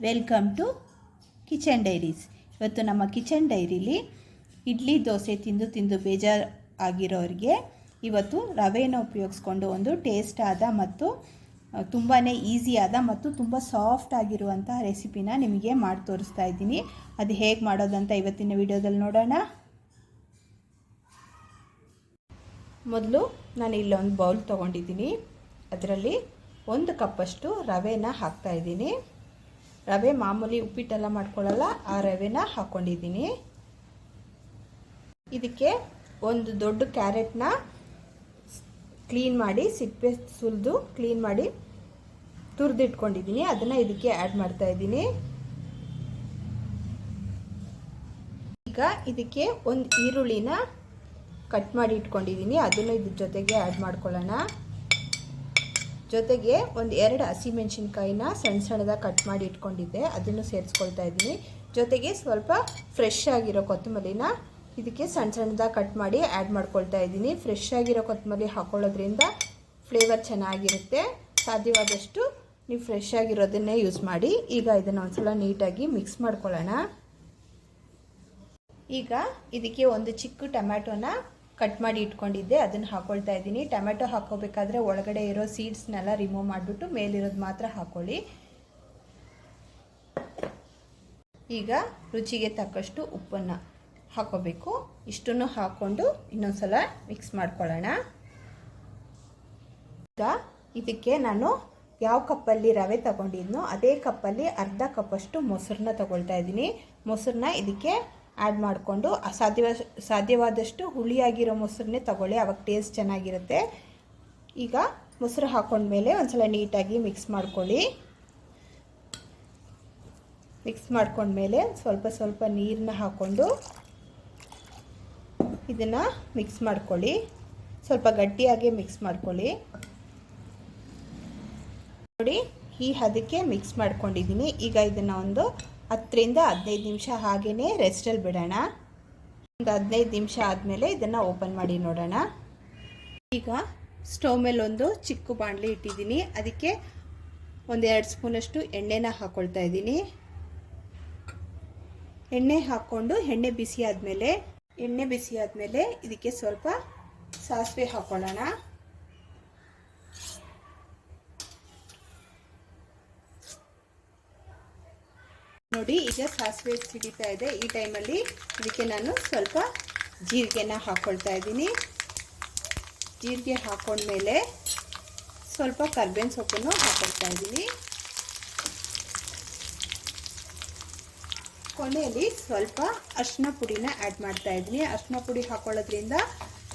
Welcome to kitchen diaries ಇವತ್ತು ನಮ್ಮ kitchen ಡೈರಿಲಿ idli, dosa ತಿಂದು ತಿಂದು ಬೇಜಾರು ಆಗಿರೋರಿಗೆ ಇವತ್ತು ರವೆನ ಉಪಯೋಗಿಸ್ಕೊಂಡು ಒಂದು ಟೇಸ್ಟಾದ ಮತ್ತು ತುಂಬಾ ಈಸಿಯಾದ ಮತ್ತು ತುಂಬ ಸಾಫ್ಟ್ ಆಗಿರುವಂಥ ರೆಸಿಪಿನ ನಿಮಗೆ ಮಾಡಿ ತೋರಿಸ್ತಾ ಇದ್ದೀನಿ. ಅದು ಹೇಗೆ ಮಾಡೋದಂತ ಇವತ್ತಿನ ವಿಡಿಯೋದಲ್ಲಿ ನೋಡೋಣ. ಮೊದಲು ನಾನು ಇಲ್ಲೊಂದು ಬೌಲ್ ತೊಗೊಂಡಿದ್ದೀನಿ. ಅದರಲ್ಲಿ ಒಂದು ಕಪ್ಪಷ್ಟು ರವೆನ ಹಾಕ್ತಾ ಇದ್ದೀನಿ. ರವೆ ಮಾಮೂಲಿ ಉಪ್ಪಿಟ್ಟೆಲ್ಲ ಮಾಡ್ಕೊಳ್ಳಲ್ಲ, ಆ ರವೆನ ಹಾಕ್ಕೊಂಡಿದ್ದೀನಿ ಇದಕ್ಕೆ ಒಂದು ದೊಡ್ಡ ಕ್ಯಾರೆಟ್ನ ಕ್ಲೀನ್ ಮಾಡಿ, ಸಿಪ್ಪೆ ಸುಲಿದು ಕ್ಲೀನ್ ಮಾಡಿ ತುರಿದಿಟ್ಕೊಂಡಿದ್ದೀನಿ. ಅದನ್ನು ಇದಕ್ಕೆ ಆ್ಯಡ್ ಮಾಡ್ತಾ ಇದ್ದೀನಿ. ಈಗ ಇದಕ್ಕೆ ಒಂದು ಈರುಳ್ಳಿನ ಕಟ್ ಮಾಡಿ ಇಟ್ಕೊಂಡಿದ್ದೀನಿ. ಅದನ್ನು ಇದ್ರ ಜೊತೆಗೆ ಆ್ಯಡ್ ಮಾಡ್ಕೊಳ್ಳೋಣ. ಜೊತೆಗೆ ಒಂದು ಎರಡು ಹಸಿಮೆಣ್ಸಿನ್ಕಾಯಿನ ಸಣ್ಣ ಸಣ್ಣದಾಗ ಕಟ್ ಮಾಡಿ ಇಟ್ಕೊಂಡಿದ್ದೆ. ಅದನ್ನು ಸೇರಿಸ್ಕೊಳ್ತಾ ಇದ್ದೀನಿ. ಜೊತೆಗೆ ಸ್ವಲ್ಪ ಫ್ರೆಶ್ ಆಗಿರೋ ಕೊತ್ತಂಬರಿನ ಇದಕ್ಕೆ ಸಣ್ಣ ಸಣ್ಣದಾಗಿ ಕಟ್ ಮಾಡಿ ಆ್ಯಡ್ ಮಾಡ್ಕೊಳ್ತಾ ಇದ್ದೀನಿ. ಫ್ರೆಶ್ ಆಗಿರೋ ಕೊತ್ತಂಬರಿ ಹಾಕೊಳ್ಳೋದ್ರಿಂದ ಫ್ಲೇವರ್ ಚೆನ್ನಾಗಿರುತ್ತೆ. ಸಾಧ್ಯವಾದಷ್ಟು ನೀವು ಫ್ರೆಶ್ ಆಗಿರೋದನ್ನೇ ಯೂಸ್ ಮಾಡಿ. ಈಗ ಇದನ್ನು ಒಂದ್ಸಲ ನೀಟಾಗಿ ಮಿಕ್ಸ್ ಮಾಡ್ಕೊಳ್ಳೋಣ. ಈಗ ಇದಕ್ಕೆ ಒಂದು ಚಿಕ್ಕ ಟೊಮ್ಯಾಟೊನ ಕಟ್ ಮಾಡಿ ಇಟ್ಕೊಂಡಿದ್ದೆ, ಅದನ್ನು ಹಾಕೊಳ್ತಾ ಇದ್ದೀನಿ. ಟೊಮೆಟೊ ಹಾಕೋಬೇಕಾದ್ರೆ ಒಳಗಡೆ ಇರೋ ಸೀಡ್ಸ್ನೆಲ್ಲ ರಿಮೂವ್ ಮಾಡಿಬಿಟ್ಟು ಮೇಲಿರೋದು ಮಾತ್ರ ಹಾಕೊಳ್ಳಿ. ಈಗ ರುಚಿಗೆ ತಕ್ಕಷ್ಟು ಉಪ್ಪನ್ನು ಹಾಕೋಬೇಕು. ಇಷ್ಟನ್ನು ಹಾಕ್ಕೊಂಡು ಇನ್ನೊಂದ್ಸಲ ಮಿಕ್ಸ್ ಮಾಡ್ಕೊಳ್ಳೋಣ. ಈಗ ಇದಕ್ಕೆ ನಾನು ಯಾವ ಕಪ್ಪಲ್ಲಿ ರವೆ ತಗೊಂಡಿದ್ನೋ ಅದೇ ಕಪ್ಪಲ್ಲಿ ಅರ್ಧ ಕಪ್ಪಷ್ಟು ಮೊಸರನ್ನ ತಗೊಳ್ತಾ ಇದ್ದೀನಿ. ಮೊಸರನ್ನ ಇದಕ್ಕೆ ಆ್ಯಡ್ ಮಾಡಿಕೊಂಡು ಸಾಧ್ಯವ ಸಾಧ್ಯವಾದಷ್ಟು ಹುಳಿಯಾಗಿರೋ ಮೊಸರನ್ನೇ ತಗೊಳ್ಳಿ. ಅವಾಗ ಟೇಸ್ಟ್ ಚೆನ್ನಾಗಿರುತ್ತೆ. ಈಗ ಮೊಸರು ಹಾಕೊಂಡ್ಮೇಲೆ ಒಂದ್ಸಲ ನೀಟಾಗಿ ಮಿಕ್ಸ್ ಮಾಡ್ಕೊಳ್ಳಿ. ಮಿಕ್ಸ್ ಮಾಡ್ಕೊಂಡ್ಮೇಲೆ ಸ್ವಲ್ಪ ಸ್ವಲ್ಪ ನೀರನ್ನ ಹಾಕ್ಕೊಂಡು ಇದನ್ನು ಮಿಕ್ಸ್ ಮಾಡ್ಕೊಳ್ಳಿ. ಸ್ವಲ್ಪ ಗಟ್ಟಿಯಾಗಿ ಮಿಕ್ಸ್ ಮಾಡ್ಕೊಳ್ಳಿ. ನೋಡಿ, ಈ ಹದಕ್ಕೆ ಮಿಕ್ಸ್ ಮಾಡ್ಕೊಂಡಿದ್ದೀನಿ. ಈಗ ಇದನ್ನು ಒಂದು ಹತ್ತರಿಂದ ಹದಿನೈದು ನಿಮಿಷ ಹಾಗೆಯೇ ರೆಸ್ಟಲ್ಲಿ ಬಿಡೋಣ. ಒಂದು ಹದಿನೈದು ನಿಮಿಷ ಆದಮೇಲೆ ಇದನ್ನು ಓಪನ್ ಮಾಡಿ ನೋಡೋಣ. ಈಗ ಸ್ಟವ್ ಮೇಲೆ ಒಂದು ಚಿಕ್ಕ ಬಾಣಲಿ ಇಟ್ಟಿದ್ದೀನಿ. ಅದಕ್ಕೆ ಒಂದೆರಡು ಸ್ಪೂನಷ್ಟು ಎಣ್ಣೆನ ಹಾಕ್ಕೊಳ್ತಾ ಇದ್ದೀನಿ. ಎಣ್ಣೆ ಹಾಕ್ಕೊಂಡು ಎಣ್ಣೆ ಬಿಸಿ ಆದಮೇಲೆ, ಎಣ್ಣೆ ಬಿಸಿ ಆದಮೇಲೆ ಇದಕ್ಕೆ ಸ್ವಲ್ಪ ಸಾಸಿವೆ ಹಾಕ್ಕೊಳ್ಳೋಣ ನೋಡಿ, ಈಗ ಸಾಸಿವೆ ಸಿಡಿತಾ ಇದೆ. ಈ ಟೈಮಲ್ಲಿ ಇದಕ್ಕೆ ನಾನು ಸ್ವಲ್ಪ ಜೀರಿಗೆನ ಹಾಕ್ಕೊಳ್ತಾ ಇದ್ದೀನಿ. ಜೀರಿಗೆ ಹಾಕೊಂಡ್ಮೇಲೆ ಸ್ವಲ್ಪ ಕರ್ಬೇವಿನ ಸೊಪ್ಪನ್ನು ಹಾಕೊಳ್ತಾ ಇದ್ದೀನಿ. ಕೊನೆಯಲ್ಲಿ ಸ್ವಲ್ಪ ಅರ್ಶಿನ ಪುಡಿನ ಆ್ಯಡ್ ಮಾಡ್ತಾ ಇದ್ದೀನಿ. ಅರ್ಶಿನ ಪುಡಿ ಹಾಕೊಳ್ಳೋದ್ರಿಂದ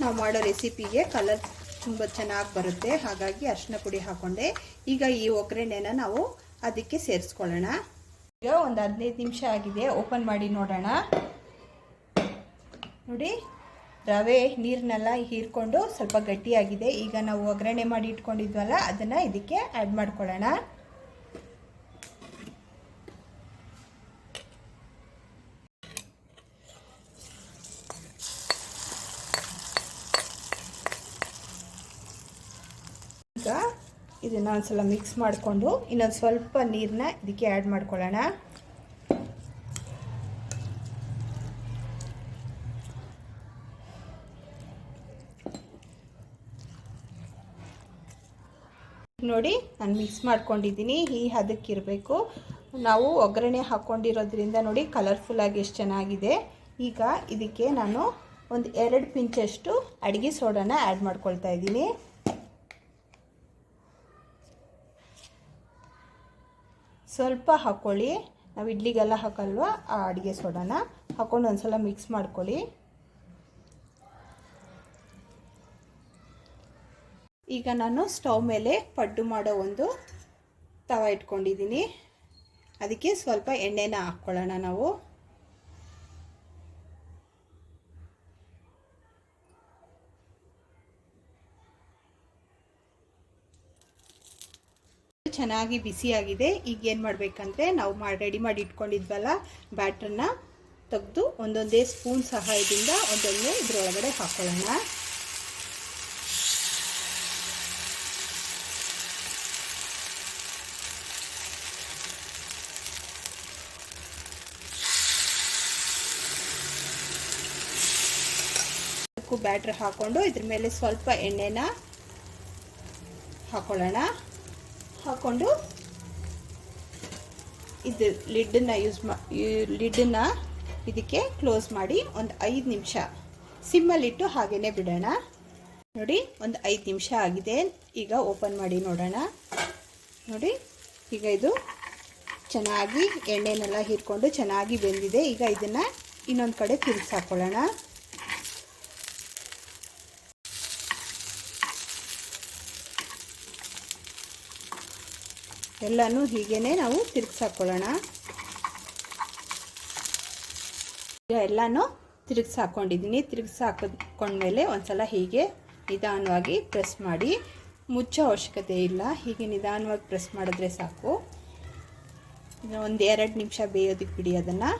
ನಾವು ಮಾಡೋ ರೆಸಿಪಿಗೆ ಕಲರ್ ತುಂಬ ಚೆನ್ನಾಗಿ ಬರುತ್ತೆ. ಹಾಗಾಗಿ ಅರ್ಶಿನ ಪುಡಿ ಹಾಕ್ಕೊಂಡೆ ಈಗ ಈ ಒಗ್ಗರಣೆನ ನಾವು ಅದಕ್ಕೆ ಸೇರಿಸ್ಕೊಳ್ಳೋಣ. ಈಗ ಒಂದು ಹದಿನೈದು ನಿಮಿಷ ಆಗಿದೆ. ಓಪನ್ ಮಾಡಿ ನೋಡೋಣ. ನೋಡಿ, ರವೆ ನೀರನ್ನೆಲ್ಲ ಹೀರ್ಕೊಂಡು ಸ್ವಲ್ಪ ಗಟ್ಟಿಯಾಗಿದೆ. ಈಗ ನಾವು ಒಗ್ಗರಣೆ ಮಾಡಿ ಇಟ್ಕೊಂಡಿದ್ವಲ್ಲ, ಅದನ್ನು ಇದಕ್ಕೆ ಆ್ಯಡ್ ಮಾಡ್ಕೊಳ್ಳೋಣ ಈಗ ಇದನ್ನು ಒಂದ್ಸಲ ಮಿಕ್ಸ್ ಮಾಡಿಕೊಂಡು ಇನ್ನೊಂದು ಸ್ವಲ್ಪ ನೀರನ್ನ ಇದಕ್ಕೆ ಆ್ಯಡ್ ಮಾಡ್ಕೊಳ್ಳೋಣ. ನೋಡಿ ನಾನು ಮಿಕ್ಸ್ ಮಾಡ್ಕೊಂಡಿದ್ದೀನಿ, ಈ ಹದಕ್ಕಿರಬೇಕು ನಾವು ಒಗ್ಗರಣೆ ಹಾಕ್ಕೊಂಡಿರೋದ್ರಿಂದ ನೋಡಿ ಕಲರ್ಫುಲ್ಲಾಗಿ ಎಷ್ಟು ಚೆನ್ನಾಗಿದೆ. ಈಗ ಇದಕ್ಕೆ ನಾನು ಒಂದು ಎರಡು ಪಿಂಚಷ್ಟು ಅಡುಗೆ ಸೋಡಾನ ಆ್ಯಡ್ ಮಾಡ್ಕೊಳ್ತಾ ಇದ್ದೀನಿ. ಸ್ವಲ್ಪ ಹಾಕ್ಕೊಳ್ಳಿ ನಾವು ಇಡ್ಲಿಗೆಲ್ಲ ಹಾಕಲ್ವ? ಆ ಅಡುಗೆ ಸೋಡಾನ ಹಾಕ್ಕೊಂಡು ಒಂದ್ಸಲ ಮಿಕ್ಸ್ ಮಾಡ್ಕೊಳ್ಳಿ. ಈಗ ನಾನು ಸ್ಟವ್ ಮೇಲೆ ಪಡ್ಡು ಮಾಡೋ ಒಂದು ತವ ಇಟ್ಕೊಂಡಿದ್ದೀನಿ. ಅದಕ್ಕೆ ಸ್ವಲ್ಪ ಎಣ್ಣೆನ ಹಾಕ್ಕೊಳ್ಳೋಣ ನಾವು. ಚೆನ್ನಾಗಿ ಬಿಸಿಯಾಗಿದೆ. ಈಗ ಏನು ಮಾಡಬೇಕಂದ್ರೆ ನಾವು ಮಾಡಿ ರೆಡಿ ಮಾಡಿ ಇಟ್ಕೊಂಡಿದ್ವಲ್ಲ ಬ್ಯಾಟ್ರನ್ನ ತೆಗೆದು ಒಂದೊಂದೇ ಸ್ಪೂನ್ ಸಹಾಯದಿಂದ ಒಂದೊಂದೇ ಇದರೊಳಗಡೆ ಹಾಕೊಳ್ಳೋಣ. ಬ್ಯಾಟ್ರ್ ಹಾಕ್ಕೊಂಡು ಇದ್ರ ಮೇಲೆ ಸ್ವಲ್ಪ ಎಣ್ಣೆನ ಹಾಕೊಳ್ಳೋಣ. ಹಾಕ್ಕೊಂಡು ಇದು ಲಿಡ್ಡನ್ನು ಯೂಸ್ ಮಾ ಲಿಡ್ಡನ್ನು ಇದಕ್ಕೆ ಕ್ಲೋಸ್ ಮಾಡಿ ಒಂದು ಐದು ನಿಮಿಷ. ಸಿಮ್ಮಲ್ಲಿಟ್ಟು ಹಾಗೇ ಬಿಡೋಣ. ನೋಡಿ, ಒಂದು ಐದು ನಿಮಿಷ ಆಗಿದೆ. ಈಗ ಓಪನ್ ಮಾಡಿ ನೋಡೋಣ. ನೋಡಿ, ಈಗ ಇದು ಚೆನ್ನಾಗಿ ಎಣ್ಣೆನೆಲ್ಲ ಹೀರ್ಕೊಂಡು ಚೆನ್ನಾಗಿ ಬೆಂದಿದೆ. ಈಗ ಇದನ್ನು ಇನ್ನೊಂದು ಕಡೆ ತಿರುಗಿಸಿ ಎಲ್ಲನೂ ಹೀಗೇ ನಾವು ತಿರುಗಿಸಾಕೊಳ್ಳೋಣ. ಈಗ ಎಲ್ಲನೂ ತಿರುಗಿಸಿ ಹಾಕ್ಕೊಂಡಿದ್ದೀನಿ ತಿರುಗಿಸಿ ಒಂದು ಒಂದ್ಸಲ ಹೀಗೆ ನಿಧಾನವಾಗಿ ಪ್ರೆಸ್ ಮಾಡಿ. ಮುಚ್ಚೋ ಅವಶ್ಯಕತೆ ಇಲ್ಲ. ಹೀಗೆ ನಿಧಾನವಾಗಿ ಪ್ರೆಸ್ ಮಾಡಿದ್ರೆ ಸಾಕು. ಒಂದು ಎರಡು ನಿಮಿಷ ಬೇಯೋದಕ್ಕೆ ಬಿಡಿ ಅದನ್ನು.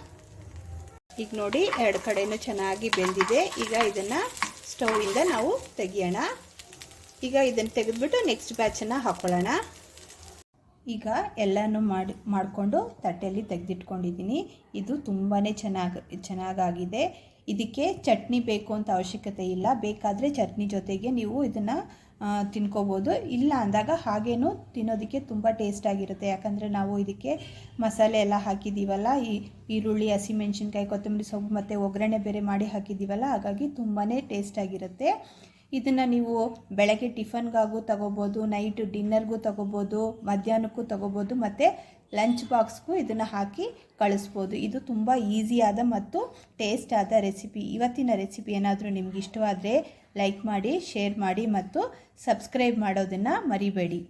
ಈಗ ನೋಡಿ ಎರಡು ಕಡೆಯೂ ಚೆನ್ನಾಗಿ ಬೆಂದಿದೆ. ಈಗ ಇದನ್ನು ಸ್ಟೌವಿಂದ ನಾವು ತೆಗಿಯೋಣ. ಈಗ ಇದನ್ನು ತೆಗೆದ್ಬಿಟ್ಟು ನೆಕ್ಸ್ಟ್ ಬ್ಯಾಚನ್ನು ಹಾಕ್ಕೊಳ್ಳೋಣ ಈಗ ಎಲ್ಲನೂ ಮಾಡಿ, ಮಾಡಿಕೊಂಡು ತಟ್ಟೆಯಲ್ಲಿ ತೆಗೆದಿಟ್ಕೊಂಡಿದ್ದೀನಿ. ಇದು ತುಂಬಾ ಚೆನ್ನಾಗಿ, ಚೆನ್ನಾಗಾಗಿದೆ. ಇದಕ್ಕೆ ಚಟ್ನಿ ಬೇಕು ಅಂತ ಅವಶ್ಯಕತೆ ಇಲ್ಲ. ಬೇಕಾದರೆ ಚಟ್ನಿ ಜೊತೆಗೆ ನೀವು ಇದನ್ನು ತಿನ್ಕೋಬೋದು. ಇಲ್ಲ ಅಂದಾಗ ಹಾಗೇನೂ ತಿನ್ನೋದಕ್ಕೆ ತುಂಬ ಟೇಸ್ಟಾಗಿರುತ್ತೆ ಯಾಕಂದರೆ ನಾವು ಇದಕ್ಕೆ ಮಸಾಲೆ ಎಲ್ಲ ಹಾಕಿದ್ದೀವಲ್ಲ ಈ ಈರುಳ್ಳಿ ಹಸಿಮೆಣ್ಸಿನ್ಕಾಯಿ ಕೊತ್ತಂಬರಿ ಸೊಪ್ಪು ಮತ್ತು ಒಗ್ಗರಣೆ ಬೇರೆ ಮಾಡಿ ಹಾಕಿದ್ದೀವಲ್ಲ ಹಾಗಾಗಿ ತುಂಬಾ ಟೇಸ್ಟಾಗಿರುತ್ತೆ ಇದನ್ನು ನೀವು ಬೆಳಗ್ಗೆ ಟಿಫನ್ಗಾಗೂ ತಗೋಬೋದು ನೈಟ್ ಡಿನ್ನರ್ಗೂ ತಗೋಬೋದು, ಮಧ್ಯಾಹ್ನಕ್ಕೂ ತಗೋಬೋದು, ಮತ್ತು ಲಂಚ್ ಬಾಕ್ಸ್ಗೂ ಇದನ್ನು ಹಾಕಿ ಕಳಿಸ್ಬೋದು. ಇದು ತುಂಬ ಈಸಿಯಾದ ಮತ್ತು ಟೇಸ್ಟ್ ಆದ ರೆಸಿಪಿ ಇವತ್ತಿನ ರೆಸಿಪಿ ಏನಾದರೂ ನಿಮ್ಗೆ ಇಷ್ಟವಾದರೆ ಲೈಕ್ ಮಾಡಿ ಶೇರ್ ಮಾಡಿ ಮತ್ತು ಸಬ್ಸ್ಕ್ರೈಬ್ ಮಾಡೋದನ್ನು ಮರಿಬೇಡಿ.